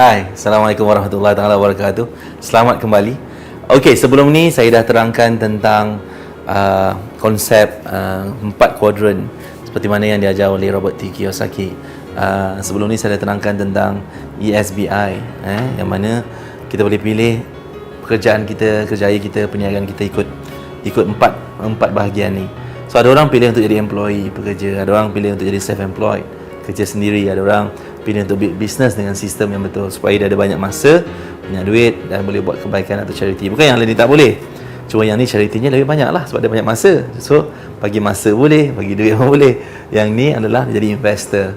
Hai, Assalamualaikum warahmatullahi taala wabarakatuh. Selamat kembali. Okey, sebelum ni saya dah terangkan tentang uh, konsep uh, empat kuadran seperti mana yang diajar oleh Robert T. Kiyosaki. Uh, sebelum ni saya dah terangkan tentang ESBI eh yang mana kita boleh pilih pekerjaan kita, kerjaya kita, perniagaan kita ikut ikut empat empat bahagian ni. So ada orang pilih untuk jadi employee, pekerja, ada orang pilih untuk jadi self employed, kerja sendiri, ada orang pilih untuk build business dengan sistem yang betul supaya dia ada banyak masa, banyak duit dan boleh buat kebaikan atau charity. Bukan yang lain ni tak boleh. Cuma yang ni charity-nya lebih banyak lah sebab dia banyak masa. So, bagi masa boleh, bagi duit pun boleh. Yang ni adalah jadi investor.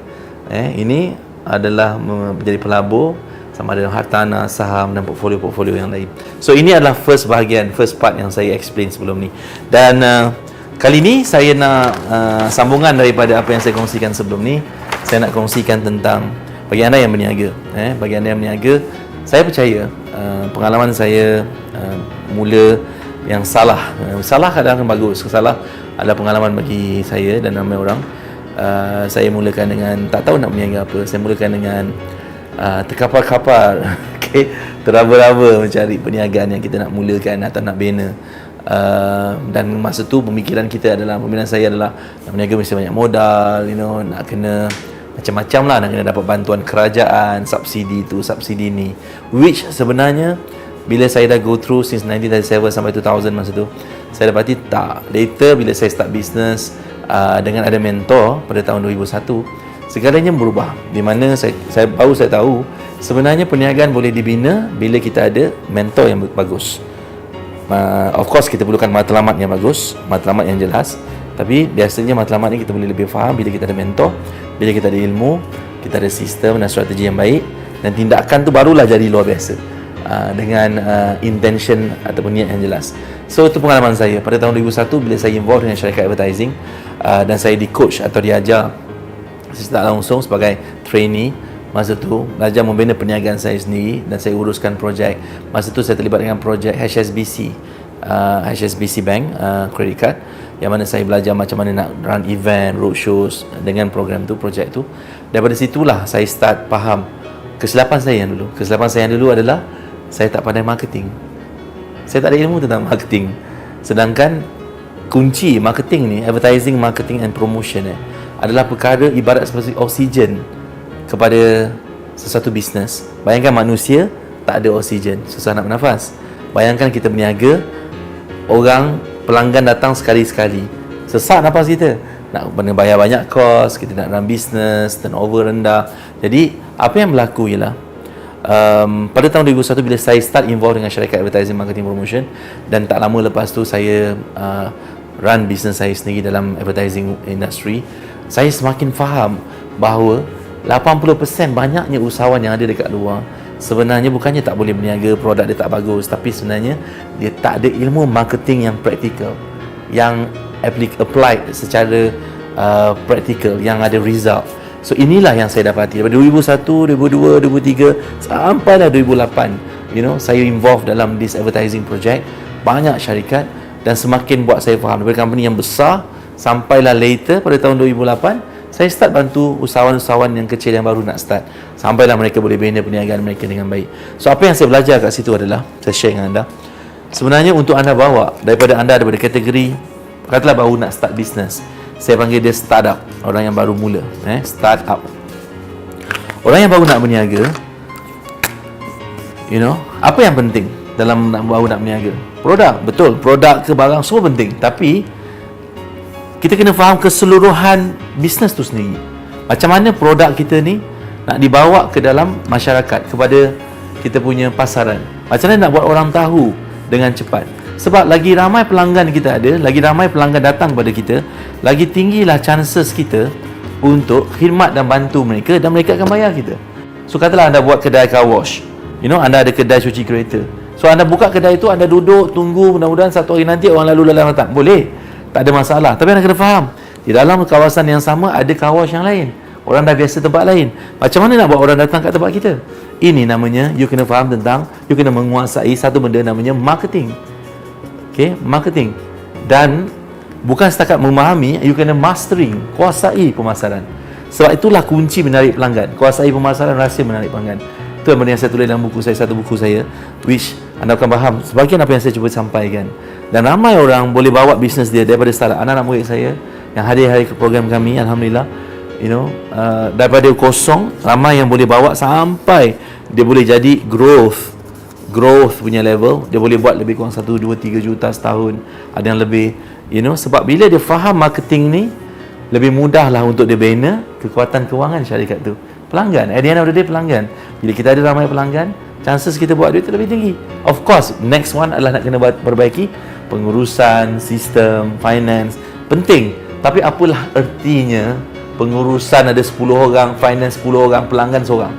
Eh, ini adalah menjadi pelabur sama ada hartanah, saham dan portfolio-portfolio yang lain. So, ini adalah first bahagian, first part yang saya explain sebelum ni. Dan uh, kali ni saya nak uh, sambungan daripada apa yang saya kongsikan sebelum ni saya nak kongsikan tentang bagi anda yang berniaga eh bagi anda yang berniaga saya percaya uh, pengalaman saya uh, mula yang salah uh, salah kadang kadang bagus salah adalah pengalaman bagi saya dan ramai orang. Uh, saya mulakan dengan tak tahu nak berniaga apa saya mulakan dengan uh, terkapar-kapar okay, teraba-raba mencari perniagaan yang kita nak mulakan atau nak bina. Uh, dan masa tu pemikiran kita adalah pemikiran saya adalah nak berniaga mesti banyak modal you know nak kena macam-macam lah nak kena dapat bantuan kerajaan subsidi tu subsidi ni. Which sebenarnya bila saya dah go through since 1997 sampai 2000 masa tu saya dapati tak. Later bila saya start business uh, dengan ada mentor pada tahun 2001 segalanya berubah. Di mana saya, saya baru saya tahu sebenarnya perniagaan boleh dibina bila kita ada mentor yang bagus. Uh, of course kita perlukan matlamat yang bagus matlamat yang jelas tapi biasanya matlamat ni kita boleh lebih faham bila kita ada mentor bila kita ada ilmu kita ada sistem dan strategi yang baik. Dan tindakan tu barulah jadi luar biasa. Uh, dengan uh, intention ataupun niat yang jelas. So itu pengalaman saya. Pada tahun 2001 bila saya involved dengan syarikat advertising uh, dan saya di coach atau diajar secara langsung sebagai trainee masa tu belajar membina perniagaan saya sendiri dan saya uruskan projek. Masa tu saya terlibat dengan projek HSBC uh, HSBC Bank uh, credit card yang mana saya belajar macam mana nak run event, roadshows dengan program tu, projek tu. Daripada situlah saya start faham kesilapan saya yang dulu. Kesilapan saya yang dulu adalah saya tak pandai marketing. Saya tak ada ilmu tentang marketing. Sedangkan kunci marketing ni, advertising, marketing and promotion eh, adalah perkara ibarat seperti oksigen kepada sesuatu bisnes. Bayangkan manusia tak ada oksigen, susah nak bernafas. Bayangkan kita berniaga, orang pelanggan datang sekali-sekali. Sesak nafas kita. Nak bayar banyak kos kita nak run business turnover rendah. Jadi apa yang berlaku ialah um, pada tahun 2001 bila saya start involved dengan syarikat advertising marketing promotion dan tak lama lepas tu saya uh, run business saya sendiri dalam advertising industry saya semakin faham bahawa 80% banyaknya usahawan yang ada dekat luar sebenarnya bukannya tak boleh berniaga produk dia tak bagus tapi sebenarnya dia tak ada ilmu marketing yang praktikal yang applied secara uh, praktikal yang ada result. So inilah yang saya dapati. Daripada 2001 2002 2003 sampai dah 2008 you know saya involved dalam this advertising project. Banyak syarikat dan semakin buat saya faham. Daripada company yang besar sampailah later pada tahun 2008 saya start bantu usahawan-usahawan yang kecil yang baru nak start. Sampailah mereka boleh bina perniagaan mereka dengan baik. So apa yang saya belajar kat situ adalah saya share dengan anda sebenarnya untuk anda bawa daripada anda daripada kategori katalah baru nak start business saya panggil dia startup orang yang baru mula eh startup. Orang yang baru nak berniaga you know apa yang penting dalam nak baru nak berniaga? Produk betul produk ke barang semua penting. Tapi kita kena faham keseluruhan bisnes tu sendiri. Macam mana produk kita ni nak dibawa ke dalam masyarakat kepada kita punya pasaran. Macam mana nak buat orang tahu dengan cepat. Sebab lagi ramai pelanggan kita ada, lagi ramai pelanggan datang kepada kita, lagi tinggilah chances kita untuk khidmat dan bantu mereka dan mereka akan bayar kita. So katalah anda buat kedai car wash. You know, anda ada kedai cuci kereta. So anda buka kedai itu, anda duduk, tunggu, mudah-mudahan satu hari nanti orang lalu lalang datang. Boleh tak ada masalah. Tapi anda kena faham di dalam kawasan yang sama ada kawasan yang lain. Orang dah biasa tempat lain. Macam mana nak buat orang datang kat tempat kita? Ini namanya you kena faham tentang you kena menguasai satu benda namanya marketing. Okay marketing. Dan bukan setakat memahami you kena mastering kuasai pemasaran. Sebab itulah kunci menarik pelanggan. Kuasai pemasaran rahsia menarik pelanggan Itu yang yang saya tulis dalam buku saya, satu buku saya which anda akan faham sebagian apa yang saya cuba sampaikan. Dan ramai orang boleh bawa bisnes dia daripada start. Anak-anak murid saya yang hadir hari ke program kami alhamdulillah you know uh, daripada kosong ramai yang boleh bawa sampai dia boleh jadi growth growth punya level dia boleh buat lebih kurang 1 2 3 juta setahun ada yang lebih you know sebab bila dia faham marketing ni lebih mudah lah untuk dia bina kekuatan kewangan syarikat tu pelanggan at the end of the day pelanggan bila kita ada ramai pelanggan chances kita buat duit lebih tinggi of course next one adalah nak kena perbaiki pengurusan sistem finance penting tapi apalah ertinya pengurusan ada 10 orang, finance 10 orang, pelanggan seorang.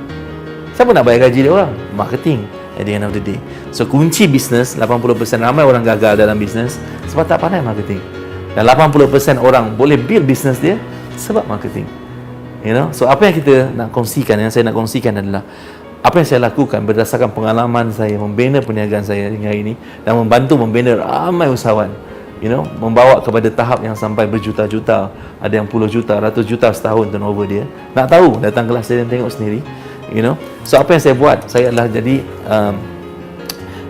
Siapa nak bayar gaji dia orang? Marketing at the end of the day. So kunci bisnes 80% ramai orang gagal dalam bisnes sebab tak pandai marketing. Dan 80% orang boleh build bisnes dia sebab marketing. You know? So apa yang kita nak kongsikan, yang saya nak kongsikan adalah apa yang saya lakukan berdasarkan pengalaman saya membina perniagaan saya hingga ini dan membantu membina ramai usahawan you know? Membawa kepada tahap yang sampai berjuta-juta ada yang puluh juta ratus juta setahun turnover dia. Nak tahu datang kelas saya dan tengok sendiri you know? So apa yang saya buat? Saya adalah jadi um,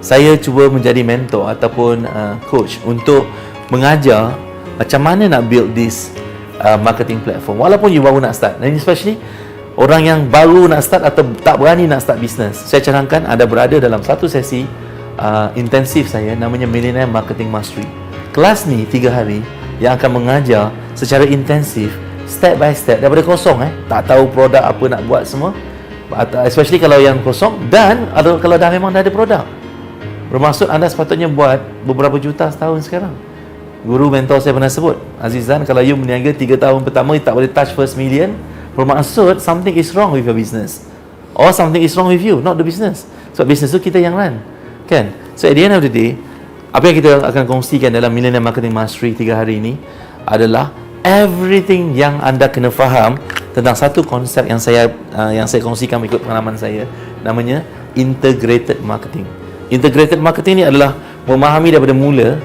saya cuba menjadi mentor ataupun uh, coach untuk mengajar macam mana nak build this uh, marketing platform. Walaupun you baru nak start dan especially orang yang baru nak start atau tak berani nak start business saya cadangkan ada berada dalam satu sesi uh, intensif saya namanya Millionaire Marketing Mastery. Kelas ni tiga hari yang akan mengajar secara intensif step by step daripada kosong eh. Tak tahu produk apa nak buat semua especially kalau yang kosong dan kalau dah memang dah ada produk. Bermaksud anda sepatutnya buat beberapa juta setahun sekarang guru mentor saya pernah sebut Azizan kalau you berniaga 3 tahun pertama you tak boleh touch first million. Bermaksud something is wrong with your business. Or something is wrong with you not the business. Sebab so, business tu kita yang run kan? So at the end of the day apa yang kita akan kongsikan dalam Millennium Marketing Mastery 3 hari ini adalah everything yang anda kena faham tentang satu konsep yang saya uh, yang saya kongsikan ikut pengalaman saya namanya integrated marketing. Integrated marketing ini adalah memahami daripada mula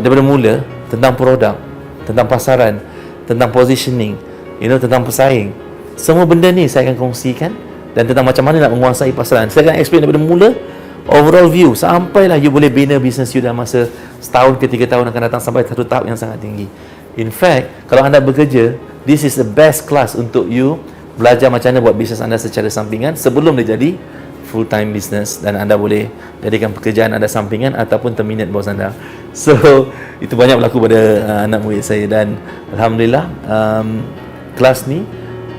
daripada mula tentang produk, tentang pasaran, tentang positioning, you know tentang pesaing. Semua benda ni saya akan kongsikan dan tentang macam mana nak menguasai pasaran. Saya akan explain daripada mula overall view sampailah you boleh bina bisnes you dalam masa setahun ke tiga tahun akan datang sampai satu tahap yang sangat tinggi in fact kalau anda bekerja this is the best class untuk you belajar macam mana buat bisnes anda secara sampingan sebelum dia jadi full time business dan anda boleh jadikan pekerjaan anda sampingan ataupun terminate bos anda so itu banyak berlaku pada uh, anak murid saya dan Alhamdulillah um, kelas ni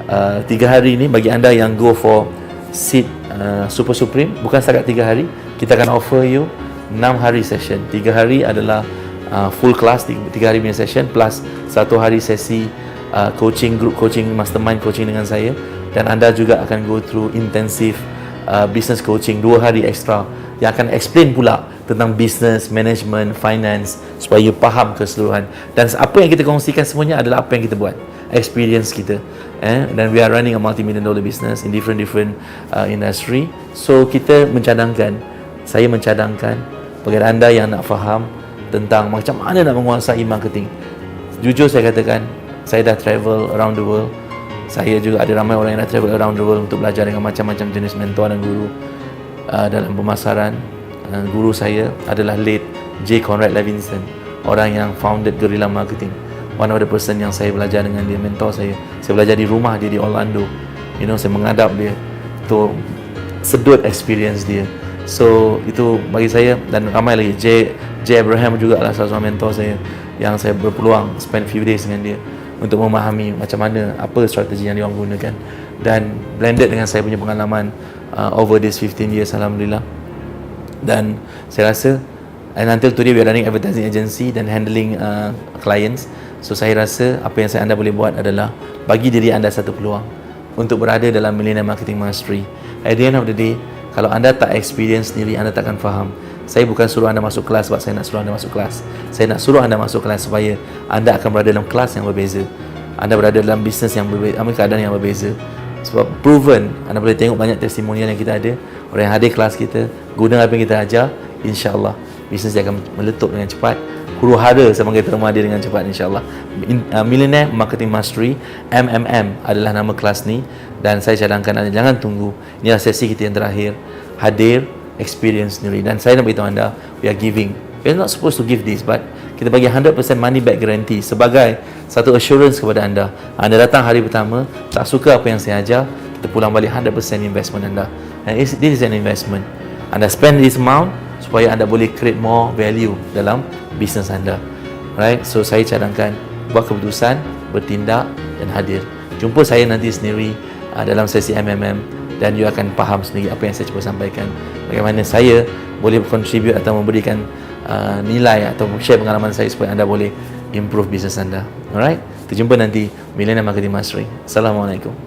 uh, tiga hari ni bagi anda yang go for seat uh, Super Supreme bukan setakat 3 hari kita akan offer you 6 hari session. 3 hari adalah uh, full class 3 hari punya session plus 1 hari sesi uh, coaching group coaching mastermind coaching dengan saya. Dan anda juga akan go through intensive uh, business coaching 2 hari extra yang akan explain pula tentang business, management, finance supaya you faham keseluruhan. Dan apa yang kita kongsikan semuanya adalah apa yang kita buat. Experience kita eh? Dan we are running a multi million dollar business in different different uh, industry. So kita mencadangkan saya mencadangkan bagi anda yang nak faham tentang macam mana nak menguasai marketing. Jujur saya katakan saya dah travel around the world. Saya juga ada ramai orang yang dah travel around the world untuk belajar dengan macam-macam jenis mentor dan guru uh, dalam pemasaran guru saya adalah late J. Conrad Levinson orang yang founded Guerrilla Marketing. One of the person yang saya belajar dengan dia mentor saya. Saya belajar di rumah dia di Orlando. You know saya mengadap dia. Tu sedut experience dia. So itu bagi saya dan ramai lagi. J. J. Abraham juga adalah salah seorang mentor saya yang saya berpeluang spend few days dengan dia untuk memahami macam mana apa strategi yang dia gunakan. Dan blended dengan saya punya pengalaman uh, over this 15 years alhamdulillah dan saya rasa and until today we are running advertising agency dan handling uh, clients So saya rasa apa yang saya anda boleh buat adalah bagi diri anda satu peluang untuk berada dalam Millennium Marketing Mastery. At the end of the day, kalau anda tak experience sendiri, anda takkan faham. Saya bukan suruh anda masuk kelas sebab saya nak suruh anda masuk kelas. Saya nak suruh anda masuk kelas supaya anda akan berada dalam kelas yang berbeza. Anda berada dalam bisnes yang berbeza, keadaan yang berbeza. Sebab proven, anda boleh tengok banyak testimonial yang kita ada. Orang yang hadir kelas kita, guna apa yang kita ajar, insyaAllah bisnes dia akan meletup dengan cepat. Huru hara saya panggil terma dia dengan cepat insyaAllah. In, uh, Millionaire Marketing Mastery MMM adalah nama kelas ni. Dan saya cadangkan anda jangan tunggu. Inilah sesi kita yang terakhir. Hadir experience sendiri. Dan saya nak beritahu anda we are giving. We are not supposed to give this but kita bagi 100% money back guarantee sebagai satu assurance kepada anda. Anda datang hari pertama tak suka apa yang saya ajar kita pulang balik 100% investment anda. And this is an investment. Anda spend this amount supaya anda boleh create more value dalam bisnes anda. Right so saya cadangkan buat keputusan bertindak dan hadir. Jumpa saya nanti sendiri uh, dalam sesi MMM dan you akan faham sendiri apa yang saya cuba sampaikan. Bagaimana saya boleh contribute atau memberikan uh, nilai atau share pengalaman saya supaya anda boleh improve bisnes anda. Alright terjumpa nanti. Millennium Marketing Mastery. Assalamualaikum